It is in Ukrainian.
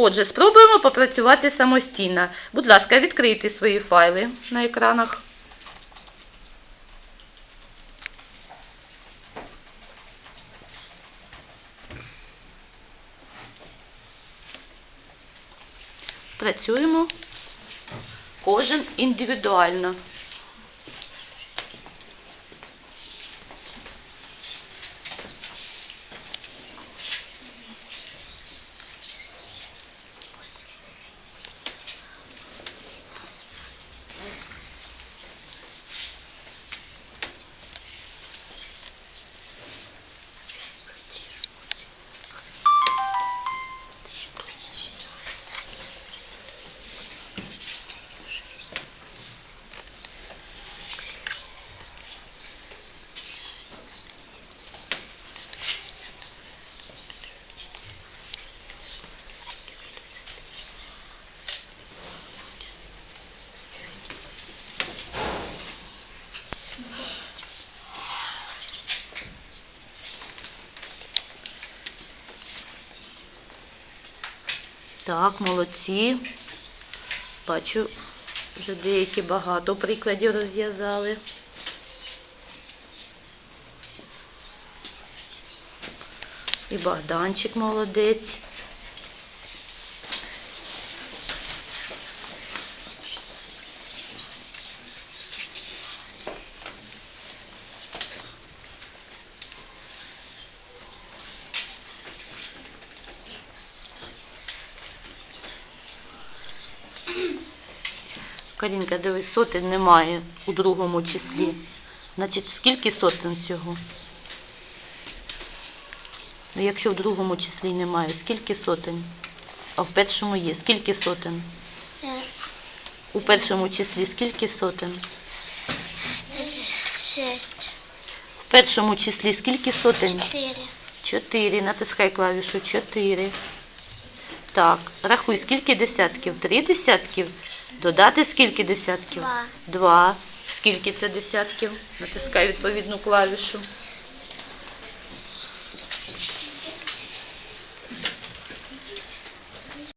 Отже, спробуємо попрацювати самостійно. Будь ласка, відкрийте свої файли на екранах. Працюємо кожен індивідуально. Так, молодці. Бачу, вже деякі багато прикладів розв'язали. І Богданчик молодець. Карінка, дивись, сотень немає у другому числі. Значить, скільки сотень всього? Ну, якщо в другому числі немає, скільки сотень? А в першому є. Скільки сотень? У першому числі скільки сотень? Шесть. В першому числі скільки сотень? Чотири. Чотири. Натискай клавішу. Чотири. Так, рахуй, скільки десятків? Три десятків? Додати скільки десятків? Два. Два. Скільки це десятків? Натискай відповідну клавішу.